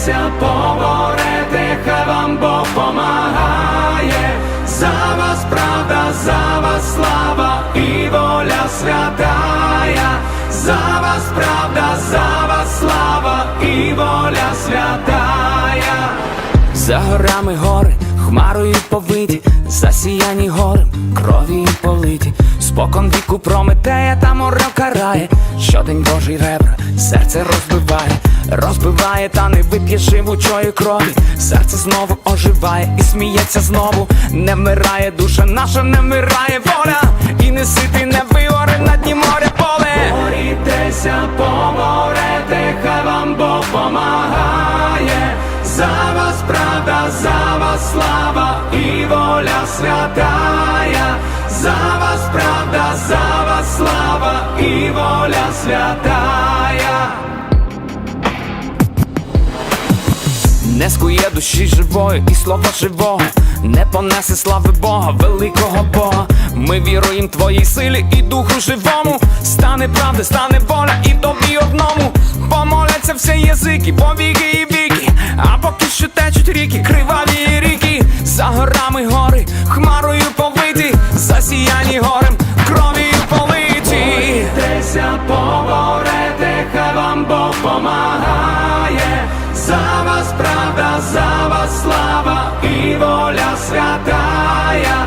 Борітеся, поборете, хай вам Бог помагає. За вас правда, за вас слава і воля святая. За горами гори, хмарою повиті, засіяні горем, крові политі, спокон віку прометея та море карає, щодень Божий ребра, серце розбиває, розбиває, та не вип'є живучої крові, серце знову оживає і сміється знову, не вмирає душа наша, не вмирає воля, і не сити, не вигоре на дні моря поле. Борітеся, поморете, хай вам Бог помагає. За вас слава і воля святая. За вас правда, за вас слава і воля святая. Не скує душі живої і слова живого, не понесе слави Бога, великого Бога. Ми віруємо твоїй силі і духу живому. Стане правда, стане воля і тобі одному. Помоляться всі язики, повіки і віки. А поки що течуть ріки, криваві ріки, за горами гори, хмарою повиті, засіяні горем, кров'ю политі. Борітеся, поборете, хай вам Бог помагає. За вас правда, за вас слава і воля святая.